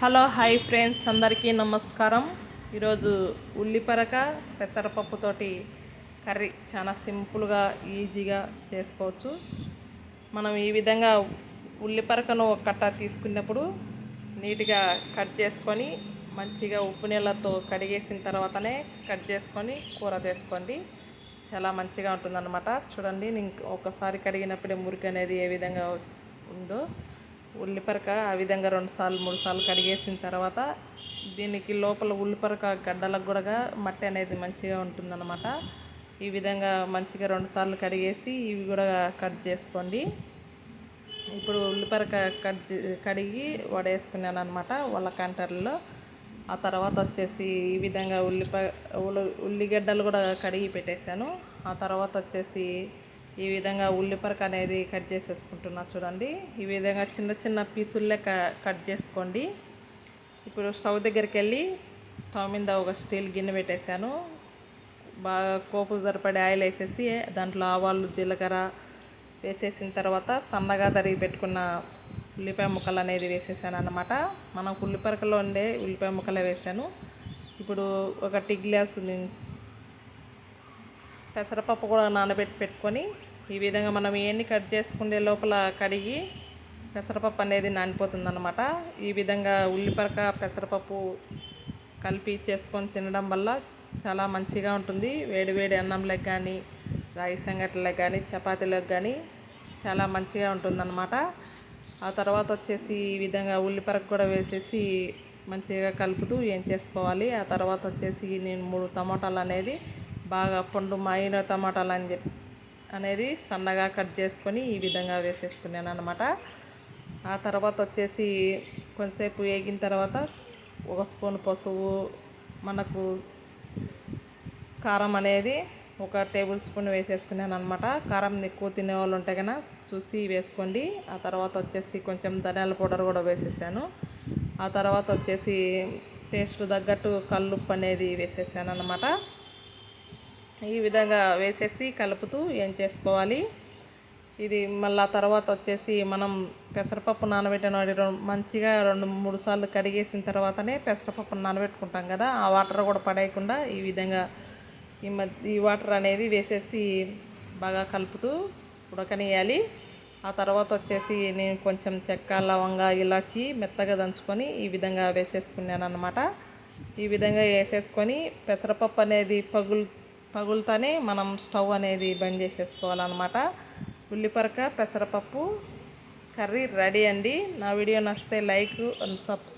Hello hi friends అందరికీ నమస్కారం. ఈరోజు ఉల్లిపరక పెసరపప్పుతోటి కర్రీ చాలా సింపుల్గా ఈజీగా చేసుకోవచ్చు. మనం ఈ విధంగా ఉల్లిపరకను ఒక కట్ట తీసుకున్నప్పుడు నీట్గా కట్ చేసుకొని మంచిగా ఉప్పు నీళ్ళతో కడిగేసిన తర్వాతనే కట్ చేసుకొని కూర చేసుకోండి. చాలా మంచిగా ఉంటుందన్నమాట. చూడండి నేను ఒకసారి కడిగినప్పుడే మురికి అనేది ఏ విధంగా ఉందో. ఉల్లిపరక ఆ విధంగా రెండు సార్లు మూడు సార్లు కడిగేసిన తర్వాత దీనికి లోపల ఉల్లిపరక గడ్డలకు కూడా మట్టి అనేది మంచిగా ఉంటుందన్నమాట. ఈ విధంగా మంచిగా రెండు సార్లు కడిగేసి ఇవి కూడా కట్ చేసుకోండి. ఇప్పుడు ఉల్లిపరక కట్ చే- కడిగి వడేసుకున్నాను అనమాట వాళ్ళ కంటర్లో. ఆ తర్వాత వచ్చేసి ఈ విధంగా ఉల్లిప ఉల్లి ఉల్లిగడ్డలు కూడా కడిగి పెట్టేశాను. ఆ తర్వాత వచ్చేసి ఈ విధంగా ఉల్లిపరక అనేది కట్ చేసేసుకుంటున్నా చూడండి. ఈ విధంగా చిన్న చిన్న పీసుల్లే క కట్ చేసుకోండి. ఇప్పుడు స్టవ్ దగ్గరికి వెళ్ళి స్టవ్ మీద ఒక స్టీల్ గిన్నె పెట్టేశాను. బాగా కోపు సరిపడే ఆయిల్ వేసేసి దాంట్లో ఆవాలు జీలకర్ర వేసేసిన తర్వాత సన్నగా తరిగి పెట్టుకున్న ఉల్లిపాయ ముక్కలు అనేది వేసేసాను అన్నమాట. మనం ఉల్లిపరకలో ఉండే ఉల్లిపాయ ముక్కలే వేసాను. ఇప్పుడు ఒక టీ గ్లాసు పెసరపప్పు కూడా నానబెట్టి పెట్టుకొని ఈ విధంగా మనం ఇవన్నీ కట్ చేసుకునే లోపల కడిగి పెసరపప్పు అనేది నానిపోతుంది అనమాట ఈ విధంగా ఉల్లిపరక పెసరపప్పు కలిపి చేసుకొని తినడం వల్ల చాలా మంచిగా ఉంటుంది. వేడి వేడి అన్నంలకు కానీ రాగి సంగట్లకు కానీ చపాతీలకు కానీ చాలా మంచిగా ఉంటుందన్నమాట. ఆ తర్వాత వచ్చేసి ఈ విధంగా ఉల్లిపరక కూడా వేసేసి మంచిగా కలుపుతూ ఏం చేసుకోవాలి? ఆ తర్వాత వచ్చేసి నేను మూడు టమాటాలు అనేది బాగా పండు మాయిన టమాటాలు అని చెప్పి అనేది సన్నగా కట్ చేసుకొని ఈ విధంగా వేసేసుకున్నాను అనమాట ఆ తర్వాత వచ్చేసి కొంతసేపు వేగిన తర్వాత ఒక స్పూన్ పసుపు మనకు కారం అనేది ఒక టేబుల్ స్పూన్ వేసేసుకున్నాను అనమాట కారం ఎక్కువ తినే వాళ్ళు ఉంటే కనుక చూసి వేసుకోండి. ఆ తర్వాత వచ్చేసి కొంచెం ధనియాల పౌడర్ కూడా వేసేసాను. ఆ తర్వాత వచ్చేసి టేస్ట్ తగ్గట్టు కల్లుప్పు అనేది వేసేసాను అనమాట ఈ విధంగా వేసేసి కలుపుతూ ఏం చేసుకోవాలి? ఇది మళ్ళీ తర్వాత వచ్చేసి మనం పెసరపప్పు నానబెట్టిన వాడి మంచిగా రెండు మూడు సార్లు కడిగేసిన తర్వాతనే పెసరపప్పు నానబెట్టుకుంటాం కదా ఆ వాటర్ కూడా పడేయకుండా ఈ విధంగా ఈ మధ్య ఈ వాటర్ అనేది వేసేసి బాగా కలుపుతూ ఉడకనియాలి ఆ తర్వాత వచ్చేసి నేను కొంచెం చెక్క లవంగ ఇలాచి మెత్తగా దంచుకొని ఈ విధంగా వేసేసుకున్నాను అనమాట ఈ విధంగా వేసేసుకొని పెసరపప్పు అనేది పగులు పగులుతానే మనం స్టవ్ అనేది బంద్ చేసేసుకోవాలన్నమాట. ఉల్లిపరక పెసరపప్పు కర్రీ రెడీ అండి. నా వీడియో నచ్చితే లైక్ అండ్ సబ్స్